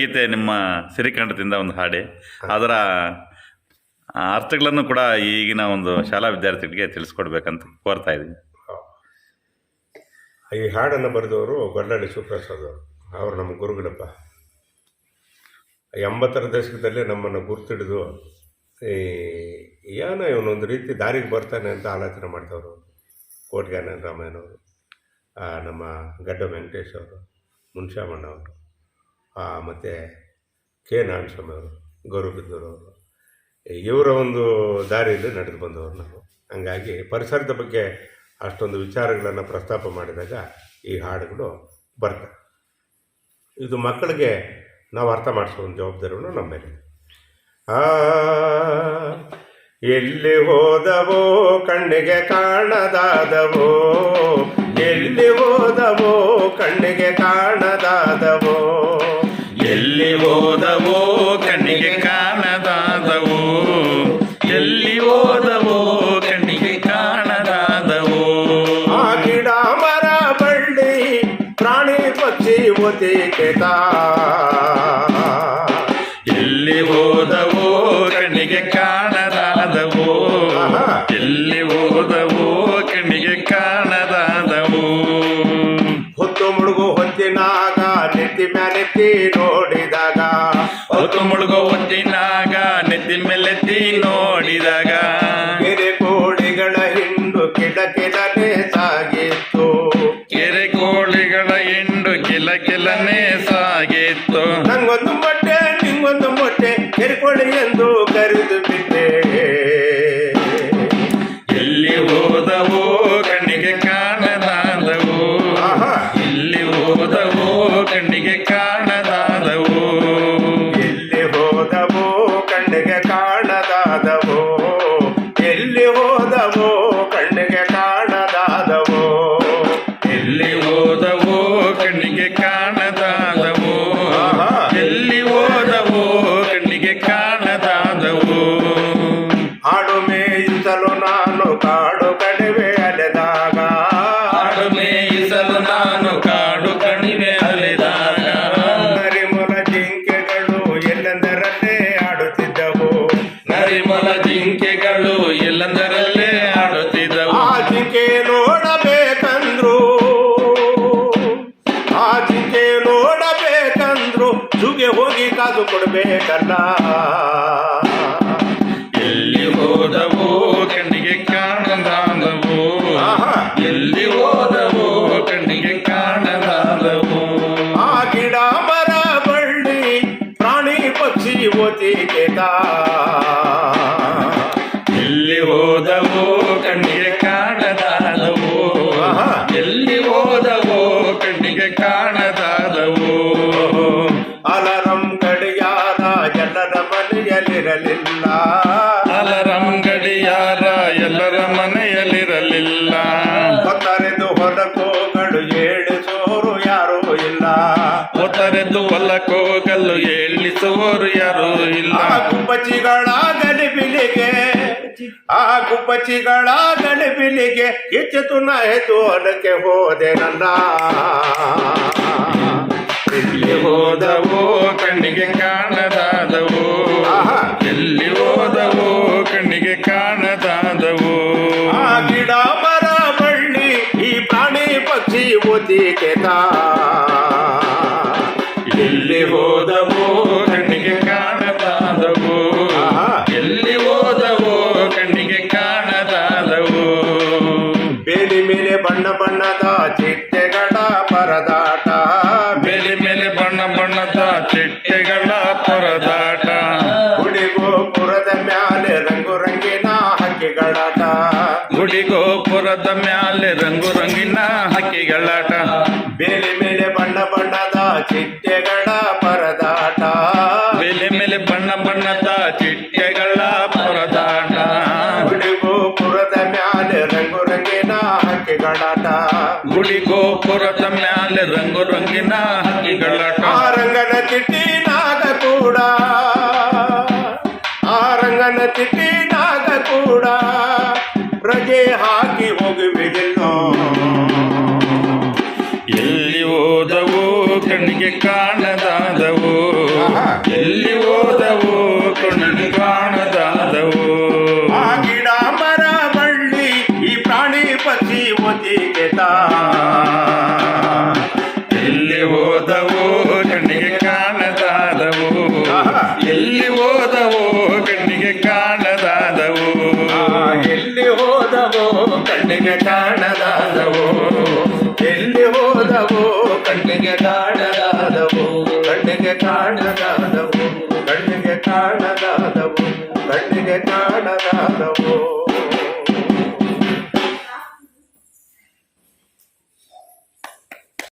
ಗೀತೆ ನಿಮ್ಮ ಸಿರಿಕಂಠದಿಂದ ಒಂದು ಹಾಡೆ. ಅದರ ಅರ್ಥಗಳನ್ನು ಕೂಡ ಈಗಿನ ಒಂದು ಶಾಲಾ ವಿದ್ಯಾರ್ಥಿಗಳಿಗೆ ತಿಳಿಸ್ಕೊಡ್ಬೇಕಂತ ಕೋರ್ತಾ ಇದ್ದೀನಿ. ಈ ಹಾಡನ್ನು ಬರೆದವರು ಗೊಂಡಾಡಿ ಸುಪ್ರಸಾದ್ ಅವರು. ಅವರು ನಮ್ಮ ಗುರುಗಳಪ್ಪ. ಎಂಬತ್ತರ ದಶಕದಲ್ಲಿ ನಮ್ಮನ್ನು ಗುರ್ತಿಡಿದು ಈ ಏನೋ ಇವನೊಂದು ರೀತಿ ದಾರಿಗೆ ಬರ್ತಾನೆ ಅಂತ ಆಲೋಚನೆ ಮಾಡ್ತವರು ಕೋಟ್ಗಾನಂದ ರಾಮಯ್ಯನವರು ನಮ್ಮ ಗಡ್ಡ ವೆಂಕಟೇಶ್ ಅವರು, ಮುನ್ಶಾಮಣ್ಣ ಅವರು. ಮತ್ತು ಕೆ ನಾರಾಯಣಸ್ವಾಮಿ ಅವರು ಗೌರಬಿದ್ದೂರು ಅವರು. ಇವರ ಒಂದು ದಾರಿಯಲ್ಲಿ ನಡೆದು ಬಂದವರು ನಾವು. ಹಂಗಾಗಿ ಪರಿಸರದ ಬಗ್ಗೆ ಅಷ್ಟೊಂದು ವಿಚಾರಗಳನ್ನು ಪ್ರಸ್ತಾಪ ಮಾಡಿದಾಗ ಈ ಹಾಡುಗಳು ಬರ್ತವೆ ಇದು ಮಕ್ಕಳಿಗೆ ನಾವು ಅರ್ಥ ಮಾಡಿಸೋ ಒಂದು ಜವಾಬ್ದಾರಿಯನ್ನು ನಮ್ಮ ಮೇಲೆ ಆ, ಎಲ್ಲಿ ಹೋದವೋ ಕಣ್ಣಿಗೆ ಕಾಣದಾದವೋ, ಎಲ್ಲಿ ಹೋದವೋ ಕಣ್ಣಿಗೆ ಕಾಣದಾದವೋ ಪಕ್ಷಿ ಒತಿ ಕೆತ. ಎಲ್ಲಿ ಹೋದವೋ ಕಣ್ಣಿಗೆ ಕಾಣದಾದವು? ಎಲ್ಲಿ ಹೋದವೋ ಕಣ್ಣಿಗೆ ಕಾಣದಾದವು? ಹೊತ್ತು ಮುಳುಗು ಹೊತ್ತಿನಾಗ ನೆತ್ತಿ ಮ್ಯಾಲೆತ್ತಿ ನೋಡಿದಾಗ. ಹೊತ್ತು ಮುಳುಗು ಹೊತ್ತಿನಾಗ ನೆತ್ತಿ ಮೇಲೆತ್ತಿ ನೋಡಿದಾಗ. ಜಿಂಕೆಗಳು ಎಲ್ಲಂದರಲ್ಲೇ ಆಡುತ್ತಿದ್ದವು. ಆ ಜಿಂಕೆ ನೋಡಬೇಕಂದ್ರು ಆ ಜಿಂಕೆ ನೋಡಬೇಕಂದ್ರು ಜುಗೆ ಹೋಗಿ ಕಾದು ಕೊಡ್ಬೇಕಲ್ಲ. ಎಲ್ಲಿ ಹೋದವು ಕಣ್ಣಿಗೆ ಕಾಣದಾದವು. ಎಲ್ಲಿ ಹೋದವು ಕಣ್ಣಿಗೆ ಕಾಣದಾದವು ಆ ಗಿಡ ಮರ ಬಳ್ಳಿ ಪ್ರಾಣಿ ಪಕ್ಷಿ ಒತಿಗೆದ ಎಲ್ಲಿ ಅಲರಂ ಗಡಿಯಾರ ಎಲ್ಲರ ಮನೆಯಲ್ಲಿರಲಿಲ್ಲ. ಹೊತ್ತರೆದು ಹೊಲಕೋಗಳು ಏಳಿಸೋರು ಯಾರೂ ಇಲ್ಲ. ಒತ್ತರೆದ್ದು ಹೊಲಕ್ಕೋಗಲು ಏಳಿಸುವವರು ಯಾರೂ ಇಲ್ಲ. ಆ ಗುಬ್ಬಚ್ಚಿಗಳ ಗಲಿಬಿಲಿಗೆ ಆ ಗುಬ್ಬಚ್ಚಿಗಳ ಗಲಿಬಿಲಿಗೆ ಹೆಚ್ಚು ನಯತು ಅದಕ್ಕೆ ಹೋದೆ ನನ್ನ. ಹೋದವೋ ಕಣ್ಣಿಗೆ ಪಕ್ಷಿ ಒತಿಕೆತ ಎಲ್ಲಿ ಹೋದವೋ ಕಣ್ಣಿಗೆ ಕಾಣದಾದವು. ಎಲ್ಲಿ ಹೋದವೋ ಕಣ್ಣಿಗೆ ಕಾಣದಾದವು. ಬೇಲಿ ಮೇಲೆ ಬಣ್ಣ ಬಣ್ಣದ ಚಿಟ್ಟೆಗಳ ಪರದಾಟ. ಬೇಲಿ ಮೇಲೆ ಬಣ್ಣ ಬಣ್ಣದ ಚಿಟ್ಟೆಗಳ ಪರದಾಟ. ಗುಡಿಗೋಪುರದ ಮ್ಯಾಲೆ ರಂಗು ರಂಗಿನ ಹಕ್ಕಿಗಳಾಟ ಗುಡಿ ಗೋಪುರದ ಮ್ಯಾಲೆ ರಂಗು ರಂಗಿನ ಹಕ್ಕಿಗಳಾಟ. ಬೇಲೆ ಮೇಲೆ ಬಣ್ಣ ಬಣ್ಣದ ಚಿಟ್ಟೆಗಳ ಪರದಾಟ. ಬೇಲೆ ಮೇಲೆ ಬಣ್ಣ ಬಣ್ಣದ ಚಿಟ್ಟೆಗಳ ಪರದಾಟ. ಗುಡಿಗೋಪುರದ ಮ್ಯಾಲೆ ರಂಗು ರಂಗಿನ ಹಕ್ಕಿಗಳಾಟ. ಗುಡಿಗೋಪುರದ ಮ್ಯಾಲೆ ರಂಗು ರಂಗಿನ ಹಕ್ಕಿಗಳಾಟ. ಆ ರಂಗನ ಚಿಟ್ಟಿ ನಾಗ ಕೂಡ. ಆ ರಂಗನ ತಿಟ್ಟಿ ಕಣ್ಣಿಗೆ ಕಾಣದಾದವು. ಎಲ್ಲಿ ಓದವು ಕಣ್ಣಿಗೆ ಕಾಣದಾದವು. ಆ ಗಿಡ ಮರ ಬಳ್ಳಿ ಈ ಪ್ರಾಣಿ ಪಕ್ಷಿ ತಾ ಎಲ್ಲಿ ಓದವು ಕಣ್ಣಿಗೆ ಕಾಣದಾದವು. ಎಲ್ಲಿ ಓದವು ಕಣ್ಣಿಗೆ ಕಾಣದಾದವು. ಎಲ್ಲಿ ಓದವು ಕಣ್ಣಿಗೆ ಕಾಣದಾದವೋ ಕಣ್ಣಿಗೆ ಕಾಣದಾದವು ಕಣ್ಣಿಗೆ ಕಾಣದಾದವು ಕಣ್ಣಿಗೆ ಕಾಣದ